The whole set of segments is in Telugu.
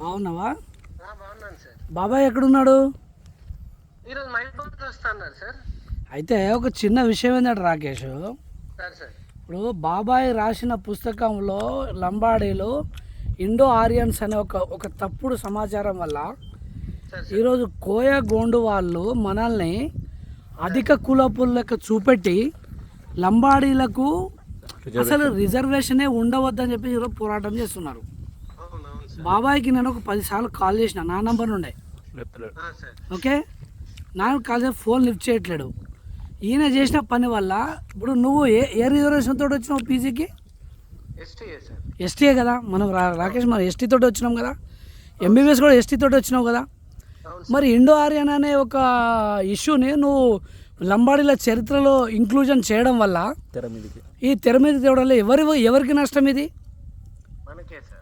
బాగున్నావా? బాబాయ్ ఎక్కడున్నాడు? అయితే ఒక చిన్న విషయం ఏంటంటే రాకేష్. Sir sir. ఇప్పుడు బాబాయ్ రాసిన పుస్తకంలో లంబాడీలు ఇండో ఆరియన్స్ అనే ఒక ఒక తప్పుడు సమాచారం వల్ల సార్ సార్. ఈరోజు కోయ గోండు వాళ్ళు మనల్ని అధిక కులపుల లెక్క చూపెట్టి లంబాడీలకు అసలు రిజర్వేషనే ఉండవద్దని చెప్పి ఈరోజు పోరాటం చేస్తున్నారు. బాబాయ్కి నేను ఒక పదిసార్లు కాల్ చేసిన నా నంబర్ నుండే. సార్. ఓకే? నాకు కాల్ చేసి ఫోన్ లిఫ్ట్ చేయట్లేడు. ఈయన చేసిన పని వల్ల ఇప్పుడు నువ్వు ఏ ఏ రిజర్వేషన్ తోటి వచ్చినావు పీజీకి? ఎస్టీఏ కదా? మనం రా రాకేష్ మనం ఎస్టీ తోటి వచ్చినాం కదా? ఎంబీబీఎస్ కూడా ఎస్టీ తోటి వచ్చినావు కదా? మరి ఇండో ఆర్యన్ అనే ఒక ఇష్యూని నువ్వు లంబాడీల చరిత్రలో ఇంక్లూజన్ చేయడం వల్ల ఈ తెర మీద తేవడం వల్ల ఎవరి ఎవరికి నష్టం ఇది?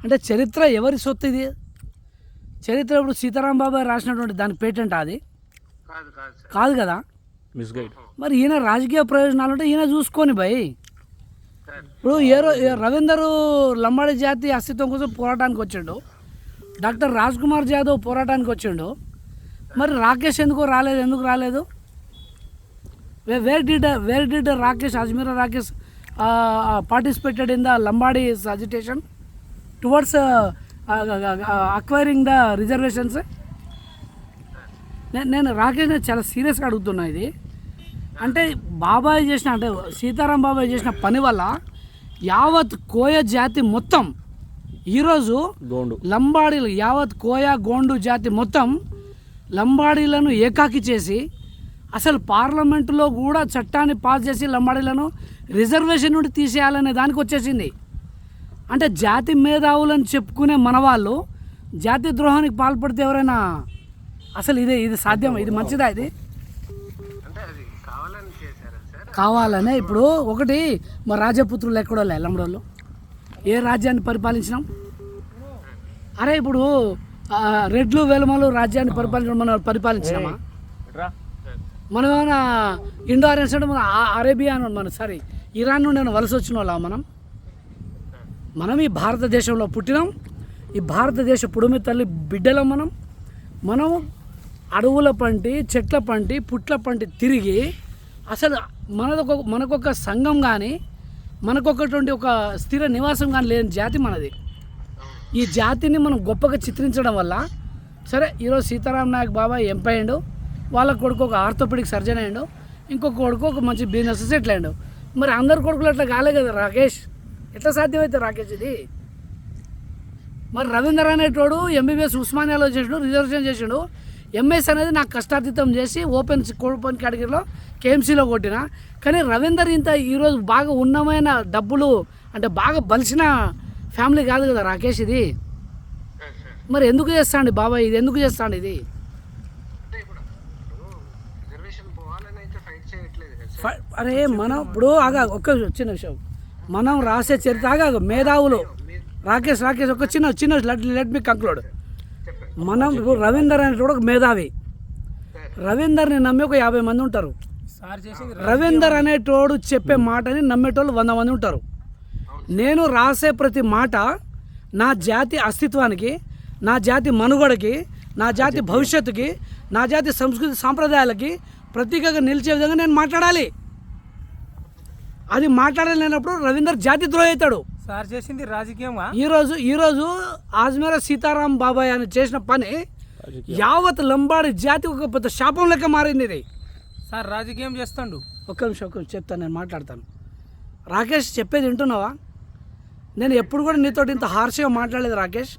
అంటే చరిత్ర ఎవరి సొత్తు ఇది? చరిత్ర ఇప్పుడు సీతారాం బాబాయ్ రాసినటువంటి దాని పేటెంట్ అది? కాదు కాదు సార్. కాదు కదా? మిస్గైడ్. మరి ఈయన రాజకీయ ప్రయోజనాలు ఉంటే ఈయన చూసుకొని భయ్. ఇప్పుడు ఏ రో ఏ రవీందర్ లంబాడి జాతి అస్తిత్వం కోసం పోరాటానికి వచ్చిండు. డాక్టర్ రాజ్ కుమార్ జాదవ్ పోరాటానికి వచ్చిండు. మరి రాకేష్ ఎందుకు రాలేదు? ఎందుకు రాలేదు? Where did where did Rakesh Ajmeera Rakesh participated in the Lambadi agitation towards acquiring the reservations నేను రాకేష్ చాలా సీరియస్గా అడుగుతున్నా ఇది. అంటే బాబాయ్ చేసిన అంటే సీతారాం బాబాయ్ చేసిన పని వల్ల యావత్ కోయ జాతి మొత్తం ఈరోజు గోండు. లంబాడీలు యావత్ కోయ గోండు జాతి మొత్తం లంబాడీలను ఏకాకి చేసి అసలు పార్లమెంటులో కూడా చట్టాన్ని పాస్ చేసి లంబాడీలను రిజర్వేషన్ నుండి తీసేయాలనే దానికి వచ్చేసింది. అంటే జాతి మేధావులని చెప్పుకునే మన వాళ్ళు జాతి ద్రోహానికి పాల్పడితే ఎవరైనా అసలు ఇదే ఇది సాధ్యం ఇది మంచిదా ఇది? కావాలని కావాలనే ఇప్పుడు ఒకటి మా రాజపుత్రులు ఎక్కడో లంబడోళ్ళు. ఏ రాజ్యాన్ని పరిపాలించినాం? అరే ఇప్పుడు రెడ్లు వెలమలు రాజ్యాన్ని పరిపాలించడం మనం పరిపాలించినామా? మనం ఏమైనా ఇండో ఆరియన్స్ అంటే మన అరేబియా అని మనం సారీ ఇరాన్ నుండి ఏమైనా వలస వచ్చిన వాళ్ళ మనం? మనం ఈ భారతదేశంలో పుట్టినాం. ఈ భారతదేశ పుడుమి తల్లి బిడ్డలం మనం. మనం అడవుల పంటి చెట్ల పంటి పుట్ల పంటి తిరిగి అసలు మనదొక మనకొక సంఘం కానీ మనకొకటువంటి ఒక స్థిర నివాసం కానీ లేని జాతి మనది. ఈ జాతిని మనం గొప్పగా చిత్రించడం వల్ల సరే ఈరోజు సీతారాం నాయక్ బాబాయ్ ఎంపీ వాళ్ళ కొడుకు ఒక ఆర్థోపెడిక్ సర్జన్ అయ్యాడు ఇంకొక కొడుకు ఒక మంచి బిజినెస్ సెటిల్ అయ్యాడు. మరి అందరు కొడుకులు అట్లా కాలే కదా రాకేష్? ఎట్లా సాధ్యమైతే రాకేష్ ఇది మరి రవీందర్ అనేటోడు ఎంబీబీఎస్ ఉస్మానియాలో చేసిండు రిజర్వేషన్ చేసిండు. ఎంఎస్ అనేది నాకు కష్టాతీతం చేసి ఓపెన్ ఓపెన్ కేటగిరీలో కేఎంసీలో కొట్టిన. కానీ రవీందర్ ఇంత ఈరోజు బాగా ఉన్నమైన డబ్బులు అంటే బాగా బలిసిన ఫ్యామిలీ కాదు కదా రాకేష్ ఇది మరి ఎందుకు చేస్తాండి బాబాయ్? ఇది ఎందుకు చేస్తాండి ఇది? అరే మనం ఇప్పుడు ఆగా ఒక్క చిన్న విషయం మనం రాసే చరిత్ర ఆగా మేధావులు. రాకేష్ రాకేష్ ఒక చిన్న చిన్న లెట్ లెట్ మీ కంక్లూడ్ మనం ఇప్పుడు రవీందర్ అనేటోడు ఒక మేధావి. రవీందర్ని నమ్మి ఒక యాభై మంది ఉంటారు. రవీందర్ అనేటోడు చెప్పే మాటని నమ్మేటోళ్ళు వంద మంది ఉంటారు. నేను రాసే ప్రతి మాట నా జాతి అస్తిత్వానికి నా జాతి మనుగడకి నా జాతి భవిష్యత్తుకి నా జాతి సంస్కృతి సాంప్రదాయాలకి ప్రతీకగా నిలిచే విధంగా నేను మాట్లాడాలి. అది మాట్లాడలేనప్పుడు రవీందర్ జాతి ద్రోహి అవుతాడు. సార్ చేసింది రాజకీయంగా ఈరోజు ఈరోజు ఆజ్మేర సీతారాం బాబాయ్ అని చేసిన పని యావత్ లంబాడి జాతి ఒక పెద్ద శాపం లెక్క మారింది ఇది. సార్ రాజకీయం చేస్తాడు. ఒక్క నిమిషం ఒక్క నిమిషం చెప్తాను నేను మాట్లాడతాను. రాకేష్ చెప్పేది వింటున్నావా? నేను ఎప్పుడు కూడా నీతో ఇంత హార్ష్గా మాట్లాడలేదు రాకేష్.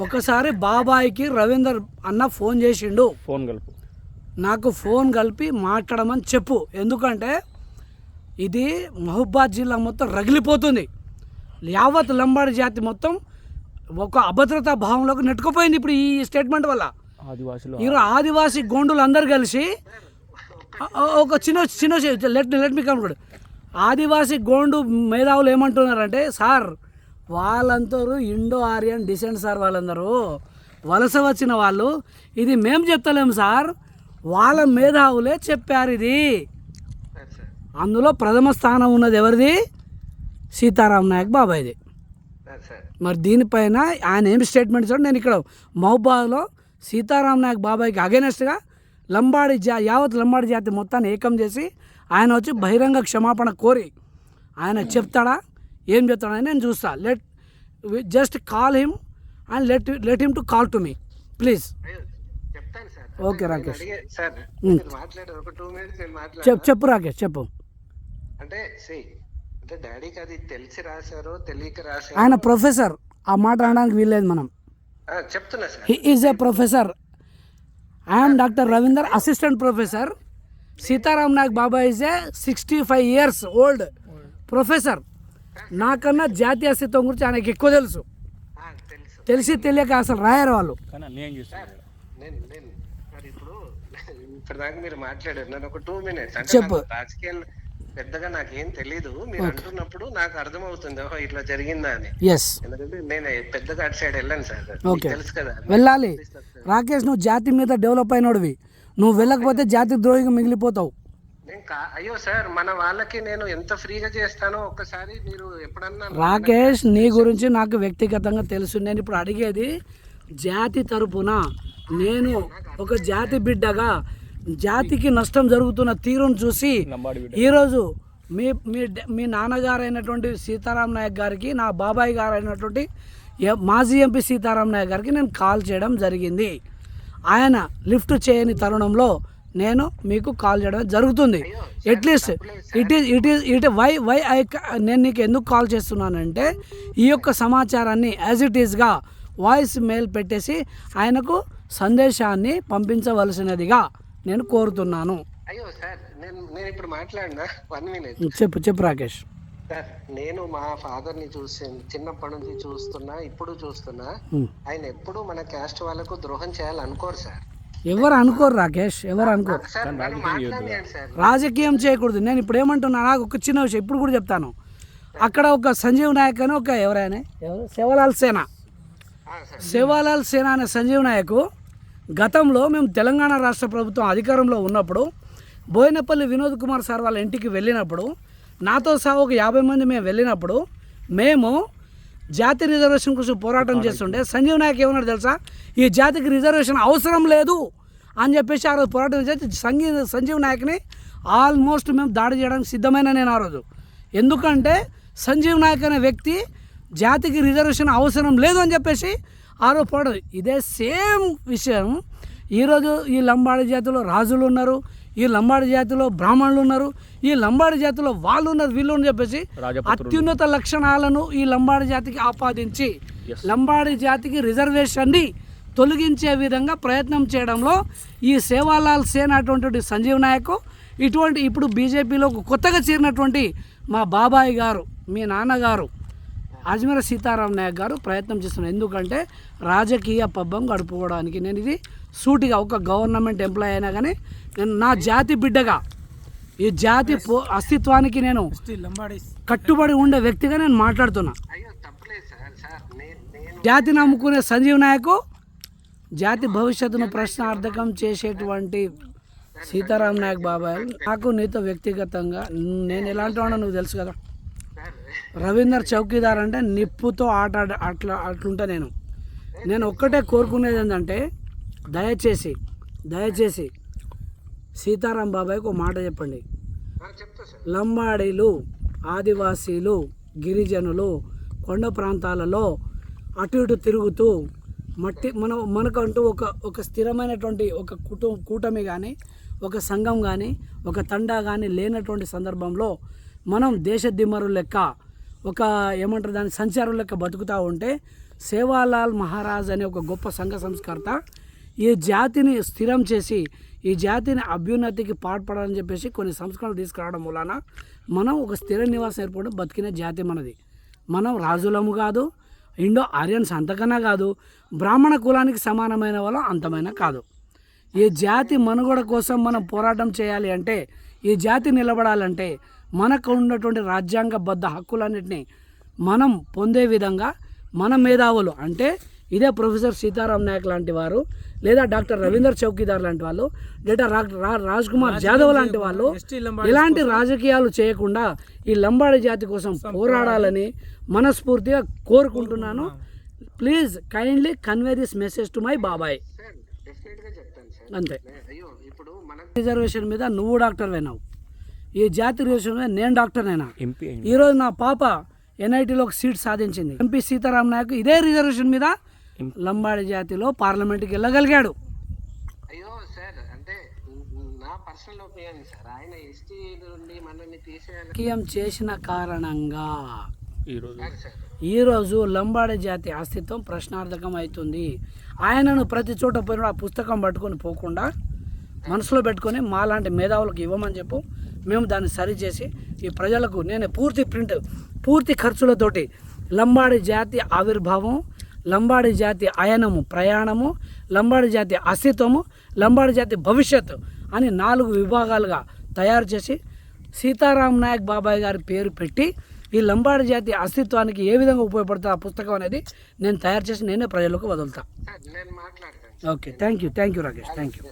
ఒకసారి బాబాయ్కి రవీందర్ అన్న ఫోన్ చేసిండు. ఫోన్ కలుపు. నాకు ఫోన్ కలిపి మాట్లాడమని చెప్పు. ఎందుకంటే ఇది మహబాద్ జిల్లా మొత్తం రగిలిపోతుంది. యావత్ లంబాడి జాతి మొత్తం ఒక అభద్రతా భావంలోకి నెట్టుకుపోయింది ఇప్పుడు ఈ స్టేట్మెంట్ వల్ల. ఆదివాసులు ఈరోజు ఆదివాసీ గోండులు అందరు కలిసి ఒక చిన్న చిన్న let let me come Adivasi Gond మేధావులు ఏమంటున్నారంటే సార్ వాళ్ళందరూ ఇండో ఆరియన్ డిసెంట్ సార్ వాళ్ళందరూ వలస వచ్చిన వాళ్ళు. ఇది మేము చెప్తలేము సార్. వాళ్ళ మేధావులే చెప్పారు ఇది. అందులో ప్రథమ స్థానం ఉన్నది ఎవరిది? సీతారాం నాయక్ బాబాయ్ది. మరి దీనిపైన ఆయన ఏం స్టేట్మెంట్ ఇచ్చాడు నేను ఇక్కడ మహబాద్లో సీతారాం నాయక్ బాబాయ్కి అగేనెస్ట్గా లంబాడి జా యావత్ లంబాడి జాతి మొత్తాన్ని ఏకం చేసి ఆయన వచ్చి బహిరంగ క్షమాపణ కోరి ఆయన చెప్తాడా? ఏం చెప్తాడని నేను చూస్తా. Let just call him and let let him to call to me please okay Rakesh. Sir ఒక టూ మినిట్స్ నేను మాట్లాడాను? చెప్పు చెప్పు రాకేష్ చెప్పు. అంటే సి అంటే డాడీకి అది తెలిసి రాశారో తెలియక రాశారో? ఆయన ప్రొఫెసర్. ఆ మాట అనడానికి వీల్లేదు మనం. చెప్తున్నా sir. He is a professor I'm doctor Ravinder assistant professor Sitaram Naik Baba is a sixty five years old professor నాకన్నా జాతీయ అస్తిత్వం గురించి ఆయనకి ఎక్కువ తెలుసు. ఆ, తెలుసు. తెలిసి తెలియక అసలు రాయరు వాళ్ళు. నేను ఇప్పటిదాకా మీరు మాట్లాడారు. నేను ఒక టూ మినిట్స్ అంటే రాజకీయాలు పెద్దగా నాకేం తెలీదు. మీరు అంటున్నప్పుడు నాకు అర్థమవుతుంది. ఓహో ఇట్లా జరిగిందా అని. ఎందుకంటే నేను పెద్దగా అటు సైడ్ వెళ్ళాను సార్. తెలుసు కదా. వెళ్ళాలి. రాకేష్ నువ్వు జాతి మీద డెవలప్ అయినోడివి. నువ్వు వెళ్ళకపోతే జాతి ద్రోహిగా మిగిలిపోతావు. అయ్యో సార్ మన వాళ్ళకి నేను ఎంత ఫ్రీగా చేస్తానో ఒక్కసారి మీరు ఎప్పుడన్నా రాకేష్ నీ గురించి నాకు వ్యక్తిగతంగా తెలుసు. నేను ఇప్పుడు అడిగేది జాతి తరపున నేను ఒక జాతి బిడ్డగా జాతికి నష్టం జరుగుతున్న తీరును చూసి ఈరోజు మీ మీ మీ నాన్నగారు అయినటువంటి సీతారాం నాయక్ గారికి నా బాబాయ్ గారు అయినటువంటి మాజీ ఎంపీ సీతారాం నాయక్ గారికి నేను కాల్ చేయడం జరిగింది. ఆయన లిఫ్ట్ చేయని తరుణంలో నేను మీకు కాల్ చేయడం జరుగుతుంది. At least it is it is it why why I నేను నీకు ఎందుకు కాల్ చేస్తున్నానంటే ఈ యొక్క సమాచారాన్ని యాజ్ ఇట్ ఈస్గా వాయిస్ మెయిల్ పెట్టేసి ఆయనకు సందేశాన్ని పంపించవలసినదిగా. నేను కోరుతున్నాను. అయ్యో సార్ నేను నేను ఇప్పుడు మాట్లాడినా? One minute. చెప్పు చెప్పు రాకేష్. సార్ నేను మా ఫాదర్ని చూసి చిన్నప్పటి నుంచి చూస్తున్నా ఇప్పుడు చూస్తున్నా. ఆయన ఎప్పుడు మన క్యాస్ట్ వాళ్ళకు ద్రోహం చేయాలనుకోరు సార్. ఎవరు అనుకోరు రాకేష్? ఎవరు అనుకోరు? రాజకీయం చేయకూడదు. నేను ఇప్పుడు ఏమంటున్నా నాకు ఒక చిన్న విషయం ఇప్పుడు కూడా చెప్తాను. అక్కడ ఒక సంజీవ్ నాయక్ అని ఒక ఎవరైనా ఎవరు? శివలాల్ సేన. ఆ, సార్. శివలాల్ సేన అనే సంజీవ్ నాయక్ గతంలో మేము తెలంగాణ రాష్ట్ర ప్రభుత్వం అధికారంలో ఉన్నప్పుడు బోయినపల్లి వినోద్ కుమార్ సార్ వాళ్ళ ఇంటికి వెళ్ళినప్పుడు నాతో సహా ఒక యాభై మంది మేము వెళ్ళినప్పుడు మేము జాతి రిజర్వేషన్ కోసం పోరాటం చేస్తుంటే సంజీవ్ నాయక్ ఏమన్నాడు తెలుసా? ఈ జాతికి రిజర్వేషన్ అవసరం లేదు అని చెప్పేసి ఆ రోజు పోరాటం చేసి సంగీ సంజీవ్ నాయక్ని ఆల్మోస్ట్ మేము దాడి చేయడానికి సిద్ధమైన నేను ఆ రోజు. ఎందుకంటే సంజీవ్ నాయక్ అనే వ్యక్తి జాతికి రిజర్వేషన్ అవసరం లేదు అని చెప్పేసి ఆ రోజు పోరాటం ఇదే సేమ్ విషయం. ఈరోజు ఈ లంబాడి జాతిలో రాజులు ఉన్నారు ఈ లంబాడి జాతిలో బ్రాహ్మణులు ఉన్నారు ఈ లంబాడి జాతిలో వాళ్ళు ఉన్నారు వీళ్ళు అని చెప్పేసి. అత్యున్నత లక్షణాలను ఈ లంబాడి జాతికి ఆపాదించి లంబాడి జాతికి రిజర్వేషన్ని తొలగించే విధంగా ప్రయత్నం చేయడంలో ఈ సేవాలాల్ సేన్ అటువంటి సంజీవ్ నాయక్ ఇటువంటి ఇప్పుడు బీజేపీలో కొత్తగా చేరినటువంటి మా బాబాయ్ గారు మీ నాన్నగారు అజ్మీర సీతారాం నాయక్ గారు ప్రయత్నం చేస్తున్నారు. ఎందుకంటే రాజకీయ పబ్బం గడుపుకోవడానికి నేను ఇది సూటిగా ఒక గవర్నమెంట్ ఎంప్లాయ్ అయినా కానీ నేను నా జాతి బిడ్డగా ఈ జాతి పో అస్తిత్వానికి నేను లంబాడీస్ కట్టుబడి ఉండే వ్యక్తిగా నేను మాట్లాడుతున్నా. అయ్యో తప్పలేదు సార్. సార్ నేను నేను జాతి నమ్ముకునే సంజీవ్ నాయక్ జాతి భవిష్యత్తును ప్రశ్నార్థకం చేసేటువంటి సీతారాం నాయక్ బాబాయ్ నాకు నీతో వ్యక్తిగతంగా నేను ఎలాంటి వాడో నువ్వు తెలుసు కదా. రవీందర్ చౌకీదార్ అంటే నిప్పుతో ఆట అట్లా అట్లుంటా నేను. నేను ఒక్కటే కోరుకునేది ఏంటంటే దయచేసి దయచేసి సీతారాం బాబాయ్కి ఒక మాట చెప్పండి. లంబాడీలు ఆదివాసీలు గిరిజనులు కొండ ప్రాంతాలలో అటు ఇటు తిరుగుతూ మట్టి మన మనకంటూ ఒక ఒక స్థిరమైనటువంటి ఒక కుటుంబ కూటమి కానీ ఒక సంఘం కానీ ఒక తండా కానీ లేనటువంటి సందర్భంలో మనం దేశ దిమ్మరు లెక్క ఒక ఏమంటారు దాని సంచారం లెక్క బతుకుతూ ఉంటే సేవాలాల్ మహారాజ్ అనే ఒక గొప్ప సంఘ సంస్కర్త ఈ జాతిని స్థిరం చేసి ఈ జాతిని అభ్యున్నతికి పాటుపడాలని చెప్పేసి కొన్ని సంస్కరణలు తీసుకురావడం వలన మనం ఒక స్థిర నివాసం ఏర్పడి బతికిన జాతి మనది. మనం రాజులము కాదు ఇండో ఆర్యన్స్ అంతకన్నా కాదు బ్రాహ్మణ కులానికి సమానమైన వాళ్ళం అంతమైన కాదు. ఈ జాతి మనుగడ కోసం మనం పోరాటం చేయాలి అంటే ఈ జాతి నిలబడాలంటే మనకు ఉన్నటువంటి రాజ్యాంగబద్ధ హక్కులన్నింటినీ మనం పొందే విధంగా మన మేధావులు అంటే ఇదే ప్రొఫెసర్ సీతారాం నాయక్ లాంటి వారు లేదా డాక్టర్ రవీందర్ చౌకీదార్ లాంటి వాళ్ళు లేదా రాజ్ కుమార్ జాదవ్ లాంటి వాళ్ళు ఇలాంటి రాజకీయాలు చేయకుండా ఈ లంబాడి జాతి కోసం పోరాడాలని మనస్ఫూర్తిగా కోరుకుంటున్నాను. Please kindly convey this message to my బాబాయ్ అంతే. రిజర్వేషన్ మీద నువ్వు డాక్టర్ అయినావు. ఈ జాతి రిజర్వేషన్ మీద నేను? డాక్టర్ అయినా ఈరోజు నా పాప ఎన్ఐటీలో ఒక సీట్ సాధించింది. ఎంపీ సీతారాం నాయక్ ఇదే రిజర్వేషన్ మీద లంబాడి జాతిలో పార్లమెంట్కి వెళ్ళగలిగాడు. అయ్యో సార్ అంటే నా పర్సనల్ ఒపీనియన్ సార్ ఆయన ఎస్టీ నుండి మనల్ని తీసేయాలి చేసిన కారణంగా ఈరోజు లంబాడి జాతి అస్తిత్వం ప్రశ్నార్థకం అవుతుంది. ఆయనను ప్రతి చోట పోయిన ఆ పుస్తకం పట్టుకొని పోకుండా మనసులో పెట్టుకొని మాలాంటి మేధావులకు ఇవ్వమని చెప్పు. మేము దాన్ని సరిచేసి ఈ ప్రజలకు నేను పూర్తి ప్రింట్ పూర్తి ఖర్చులతోటి లంబాడి జాతి ఆవిర్భావం లంబాడి జాతి అయనము ప్రయాణము లంబాడి జాతి అస్తిత్వము లంబాడి జాతి భవిష్యత్తు అని నాలుగు విభాగాలుగా తయారు చేసి సీతారాం నాయక్ బాబాయ్ గారి పేరు పెట్టి ఈ లంబాడి జాతి అస్తిత్వానికి ఏ విధంగా ఉపయోగపడుతుంది ఆ పుస్తకం అనేది నేను తయారు చేసి నేనే ప్రజలకు వదులుతా. సార్ నేను మాట్లాడతాను. Okay thank you thank you Rakesh thank you